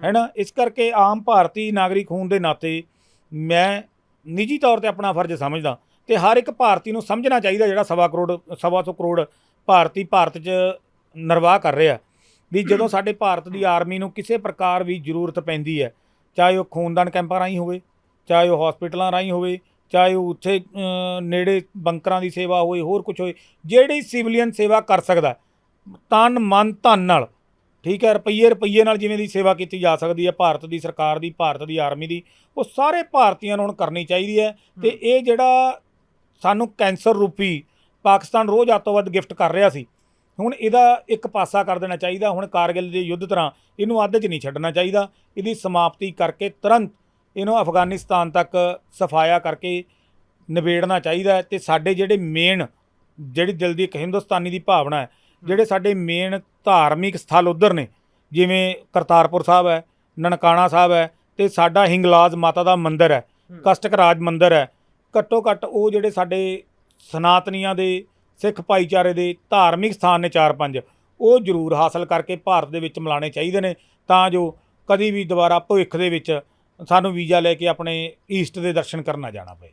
ਹੈਨਾ ਇਸ ਕਰਕੇ ਆਮ ਭਾਰਤੀ ਨਾਗਰਿਕ ਹੋਣ ਦੇ ਨਾਤੇ ਮੈਂ ਨਿੱਜੀ ਤੌਰ ਤੇ ਆਪਣਾ ਫਰਜ਼ ਸਮਝਦਾ ਤੇ ਹਰ ਇੱਕ ਭਾਰਤੀ ਨੂੰ ਸਮਝਣਾ ਚਾਹੀਦਾ ਜਿਹੜਾ ਸਵਾ ਕਰੋੜ, ਸਵਾ ਸੌ ਕਰੋੜ ਭਾਰਤੀ ਭਾਰਤ 'ਚ ਨਿਰਵਾਹ ਕਰ ਰਿਹਾ। ਵੀ ਜਦੋਂ ਸਾਡੇ ਭਾਰਤ ਦੀ ਆਰਮੀ ਨੂੰ ਕਿਸੇ ਪ੍ਰਕਾਰ ਵੀ ਜ਼ਰੂਰਤ ਪੈਂਦੀ ਹੈ, ਚਾਹੇ ਉਹ ਖੂਨਦਾਨ ਕੈਂਪਾਂ ਰਾਹੀਂ ਹੋਵੇ, ਚਾਹੇ ਉਹ ਹਸਪੀਟਲਾਂ ਰਾਹੀਂ ਹੋਵੇ, ਚਾਹੇ ਉਹ ਉੱਥੇ ਨੇੜੇ ਬੰਕਰਾਂ ਦੀ ਸੇਵਾ ਹੋਵੇ ਹੋਰ ਕੁਝ ਹੋਵੇ ਜਿਹੜੀ ਸਿਵਲੀਅਨ ਸੇਵਾ ਕਰ ਸਕਦਾ, ਤਨ ਮਨ ਧਨ ਨਾਲ ਠੀਕ ਹੈ ਰੁਪਈਏ ਰੁਪਈਏ ਨਾਲ ਜਿਵੇਂ ਦੀ ਸੇਵਾ ਕੀਤੀ ਜਾ ਸਕਦੀ ਹੈ ਭਾਰਤ ਦੀ ਸਰਕਾਰ ਦੀ ਭਾਰਤ ਦੀ ਆਰਮੀ ਦੀ ਉਹ ਸਾਰੇ ਭਾਰਤੀਆਂ ਨੂੰ ਹੁਣ ਕਰਨੀ ਚਾਹੀਦੀ ਹੈ ਤੇ ਇਹ ਜਿਹੜਾ ਸਾਨੂੰ ਕੈਂਸਰ ਰੂਪੀ ਪਾਕਿਸਤਾਨ ਰੋਜ਼ ਅੱਤੋਂ ਵੱਧ ਗਿਫਟ ਕਰ ਰਿਹਾ ਸੀ ਹੁਣ ਇਹਦਾ ਇੱਕ ਪਾਸਾ ਕਰ ਦੇਣਾ ਚਾਹੀਦਾ ਹੁਣ ਕਾਰਗਿਲ ਦੇ ਯੁੱਧ ਤਰ੍ਹਾਂ ਇਹਨੂੰ ਅੱਧ 'ਚ ਨਹੀਂ ਛੱਡਣਾ ਚਾਹੀਦਾ ਇਹਦੀ ਸਮਾਪਤੀ ਕਰਕੇ ਤੁਰੰਤ ਇਹਨੂੰ ਅਫਗਾਨਿਸਤਾਨ ਤੱਕ ਸਫਾਇਆ ਕਰਕੇ ਨਿਬੇੜਨਾ ਚਾਹੀਦਾ ਤੇ ਸਾਡੇ ਜਿਹੜੇ ਮੇਨ ਜਿਹੜੀ ਦਿਲ ਦੀ ਇੱਕ ਹਿੰਦੁਸਤਾਨੀ ਦੀ ਭਾਵਨਾ ਹੈ ਜਿਹੜੇ ਸਾਡੇ ਮੇਨ ਧਾਰਮਿਕ ਸਥਲ ਉਧਰ ਨੇ ਜਿਵੇਂ ਕਰਤਾਰਪੁਰ ਸਾਹਿਬ ਹੈ ਨਨਕਾਣਾ ਸਾਹਿਬ ਹੈ ਤੇ ਸਾਡਾ ਹਿੰਗਲਾਜ ਮਾਤਾ ਦਾ ਮੰਦਿਰ ਹੈ ਹੂੰ। ਕਸ਼ਟਕ ਰਾਜ ਮੰਦਿਰ ਹੈ ਘੱਟੋ ਘੱਟ ਉਹ ਜਿਹੜੇ ਸਾਡੇ ਸਨਾਤਨੀਆਂ ਦੇ ਸਿੱਖ ਭਾਈਚਾਰੇ ਦੇ ਧਾਰਮਿਕ ਸਥਾਨ ਨੇ ਚਾਰ ਪੰਜ ਉਹ ਜ਼ਰੂਰ ਹਾਸਲ ਕਰਕੇ ਭਾਰਤ ਦੇ ਵਿੱਚ ਮਿਲਾਣੇ ਚਾਹੀਦੇ ਨੇ ਤਾਂ ਜੋ ਕਦੀ ਵੀ ਦੁਬਾਰਾ ਭਵਿੱਖ ਦੇ ਵਿੱਚ ਸਾਨੂੰ ਵੀਜ਼ਾ ਲੈ ਕੇ ਆਪਣੇ ਈਸਟ ਦੇ ਦਰਸ਼ਨ ਕਰਨ ਨਾ ਜਾਣਾ ਪਏ